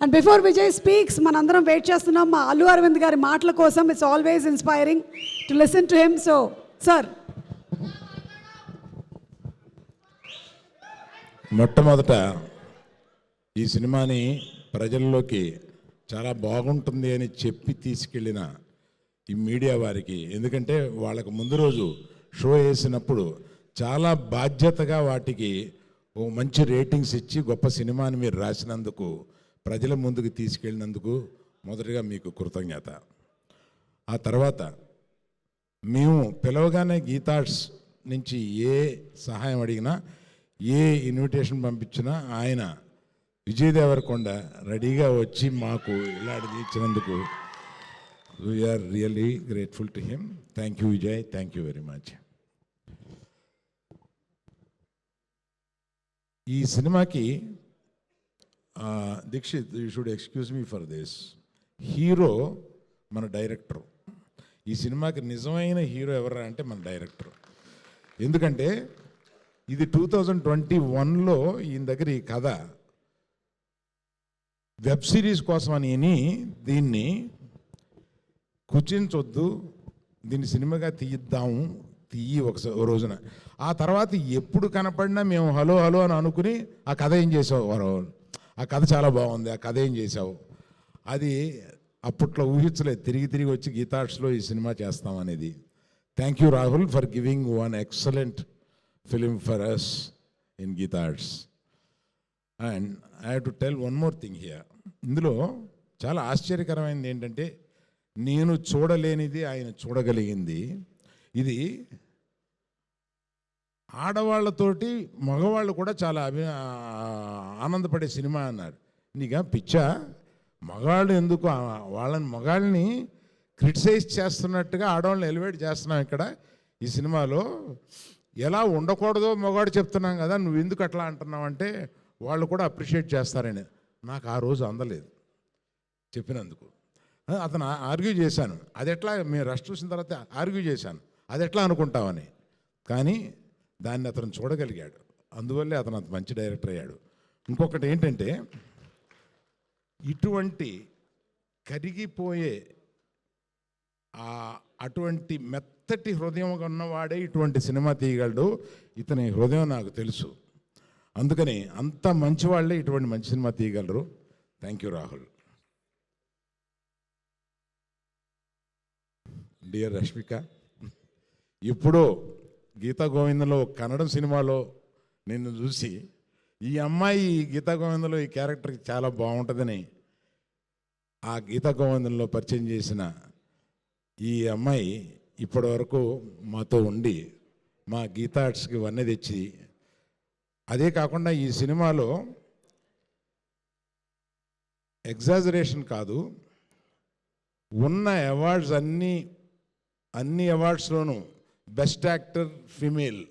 And before Vijay speaks మనందరం wait చేస్తున్నాం మా అల్లు అరవింద్ గారి మాటల కోసం. It's always inspiring to listen to him so sir మొట్టమొదట ఈ సినిమాని ప్రజల్లోకి చాలా బాగుంటుంది అని చెప్పి తీసుకెళ్ళిన ఈ మీడియా వారికి. ఎందుకంటే వాళ్ళకు ముందు రోజు షో వేసినప్పుడు చాలా బాధ్యతగా వాటికి ఓ మంచి రేటింగ్స్ ఇచ్చి గొప్ప సినిమాని మీరు రాసినందుకు ప్రజల ముందుకు తీసుకెళ్ళినందుకు మొదటగా మీకు కృతజ్ఞత. ఆ తర్వాత మేము పిలవగానే గీతార్ట్స్ నుంచి ఏ సహాయం అడిగినా ఏ ఇన్విటేషన్ పంపించినా ఆయన విజయ్ దేవరకొండ రెడీగా వచ్చి మాకు ఇలాంటిది ఇచ్చినందుకు we are really grateful to him thank you Vijay thank you very much ఈ సినిమాకి Dheekshith you should excuse me for this hero మన డైరెక్టర్. ఈ సినిమాకి నిజమైన హీరో ఎవరా అంటే మన డైరెక్టర్. ఎందుకంటే ఇది టూ థౌజండ్ ట్వంటీ వన్లో ఈయన దగ్గర ఈ కథ. వెబ్ సిరీస్ కోసం అని విని దీన్ని కూర్చించొద్దు దీన్ని సినిమాగా తీయిద్దాము తీయి ఒకసారి ఓ రోజున. ఆ తర్వాత ఎప్పుడు కనపడినా మేము హలో హలో అని అనుకుని ఆ కథ ఏం చేసావు వారు ఆ కథ చాలా బాగుంది ఆ కథ ఏం చేసావు అది అప్పట్లో ఊహించలేదు తిరిగి తిరిగి వచ్చి గీతార్ట్స్లో ఈ సినిమా చేస్తామనేది thank you Rahul for giving one excellent film for us in Geetha Arts and I have to tell one more thing here ఇందులో చాలా ఆశ్చర్యకరమైనది ఏంటంటే నేను చూడలేనిది ఆయన చూడగలిగింది. ఇది ఆడవాళ్ళతోటి మగవాళ్ళు కూడా చాలా అభి ఆనందపడే సినిమా అన్నారు. నీకా పిచ్చా? మగాళ్ళు ఎందుకు? వాళ్ళని మగాళ్ళని క్రిటిసైజ్ చేస్తున్నట్టుగా ఆడవాళ్ళని ఎలివేట్ చేస్తున్నాం ఇక్కడ ఈ సినిమాలో. ఎలా ఉండకూడదో మగవాడు చెప్తున్నాం కదా నువ్వు ఎందుకు అట్లా అంటున్నావు అంటే వాళ్ళు కూడా అప్రిషియేట్ చేస్తారని. నాకు ఆ రోజు అందలేదు చెప్పినందుకు. అతను ఆర్గ్యూ చేశాను. అది ఎట్లా మేము రష్ చూసిన తర్వాత ఆర్గ్యూ చేశాను. అది ఎట్లా అనుకుంటామని కానీ దాన్ని అతను చూడగలిగాడు. అందువల్లే అతను అంత మంచి డైరెక్టర్ అయ్యాడు. ఇంకొకటి ఏంటంటే ఇటువంటి కరిగిపోయే ఆ అటువంటి మెత్తటి హృదయం ఉన్నవాడే ఇటువంటి సినిమా తీయగలడు. ఇతని హృదయం నాకు తెలుసు. అందుకని అంత మంచి వాళ్ళే ఇటువంటి మంచి cinema తీయగలరు. Thank you Rahul dear Rashmika ఇప్పుడు గీతా గోవిందంలో కన్నడం సినిమాలో నిన్ను చూసి ఈ అమ్మాయి ఈ గీతా గోవిందంలో ఈ క్యారెక్టర్కి చాలా బాగుంటుందని ఆ గీతా గోవిందంలో పరిచయం చేసిన ఈ అమ్మాయి ఇప్పటి వరకు మాతో ఉండి మా గీతా ఆర్ట్స్కి వన్నె తెచ్చి అదే కాకుండా ఈ సినిమాలో ఎగ్జాజరేషన్ కాదు ఉన్న అవార్డ్స్ అన్నీ అన్ని అవార్డ్స్లోనూ బెస్ట్ యాక్టర్ ఫిమేల్.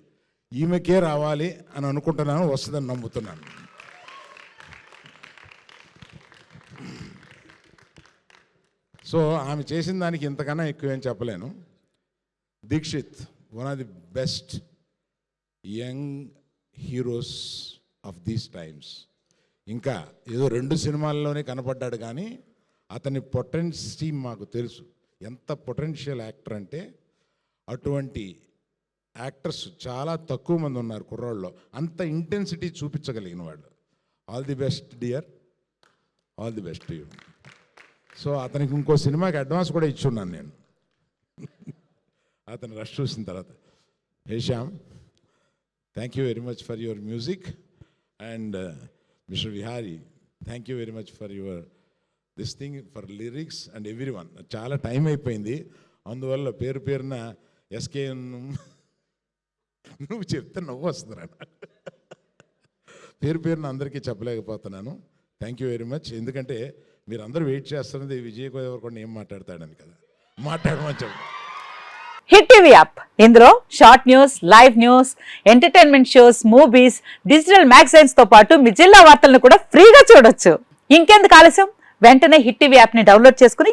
ఈమెకే రావాలి అని అనుకుంటున్నాను వస్తుందని నమ్ముతున్నాను. సో ఆమె చేసిన దానికి ఇంతకన్నా ఎక్కువ ఏం చెప్పలేను. Dheekshith one of the best young heroes of these times ఇంకా ఏదో రెండు సినిమాల్లోనే కనపడ్డాడు కానీ అతని పొటెన్సీ మాకు తెలుసు. ఎంత పొటెన్షియల్ యాక్టర్ అంటే అటువంటి యాక్టర్స్ చాలా తక్కువ మంది ఉన్నారు కుర్రాళ్ళు అంత ఇంటెన్సిటీ చూపించగలిగిన వాళ్ళు all the best dear all the best you so అతనికి ఇంకో సినిమాకి అడ్వాన్స్ కూడా ఇచ్చున్నాను నేను. అతను రష్ చూసిన తర్వాత. Hey Shyam thank you very much for your music and mister Vihari thank you very much for your this thing for lyrics and everyone చాలా time అయిపోయింది. అందువల్ల పేరు పేరున ఎస్కే నువ్వు చెప్తే నవ్వు వస్తుందిరా. పేరు పేరున అందరికీ చెప్పలేకపోతున్నాను. థ్యాంక్ యూ వెరీ మచ్ ఎందుకంటే మీరు అందరూ వెయిట్ చేస్తున్నది విజయ్ దేవరకొండ ఏం మాట్లాడతాడని కదా. మాట్లాడమని చెప్పు. Hit TV app. ఇందులో short news live news entertainment shows movies digital మ్యాగజైన్స్తో పాటు మీ జిల్లా వార్తలను కూడా ఫ్రీగా చూడొచ్చు. ఇంకెందుకు ఆలస్యం? వెంటనే హిట్ టీవీ యాప్ని డౌన్లోడ్ చేసుకుని